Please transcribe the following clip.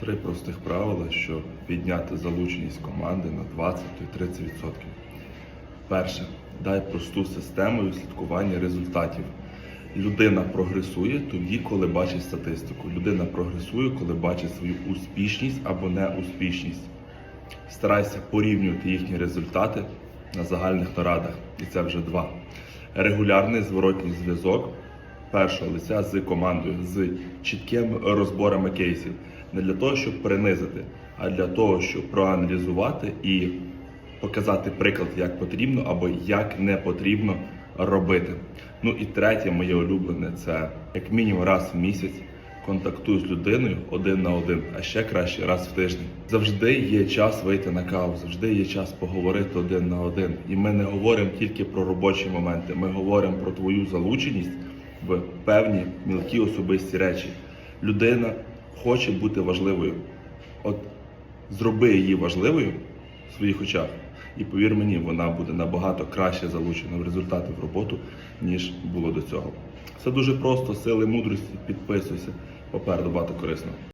Три простих правила, щоб підняти залученість команди на 20-30%. Перше, дай просту систему слідкування результатів. Людина прогресує тоді, коли бачить статистику. Людина прогресує, коли бачить свою успішність або неуспішність. Старайся порівнювати їхні результати на загальних нарадах. І це вже два. Регулярний зворотній зв'язок першого лиця з командою, з чіткими розборами кейсів. Не для того, щоб принизити, а для того, щоб проаналізувати і показати приклад, як потрібно або як не потрібно робити. Ну і третє, моє улюблене, це як мінімум раз в місяць контактуй з людиною один на один, а ще краще раз в тиждень. Завжди є час вийти на каву, завжди є час поговорити один на один. І ми не говоримо тільки про робочі моменти. Ми говоримо про твою залученість в певні мілкі особисті речі. Людина хоче бути важливою. От зроби її важливою в своїх очах, і повір мені, вона буде набагато краще залучена в результати в роботу, ніж було до цього. Все дуже просто, сили мудрості, підписуйся. Попереду багато корисного.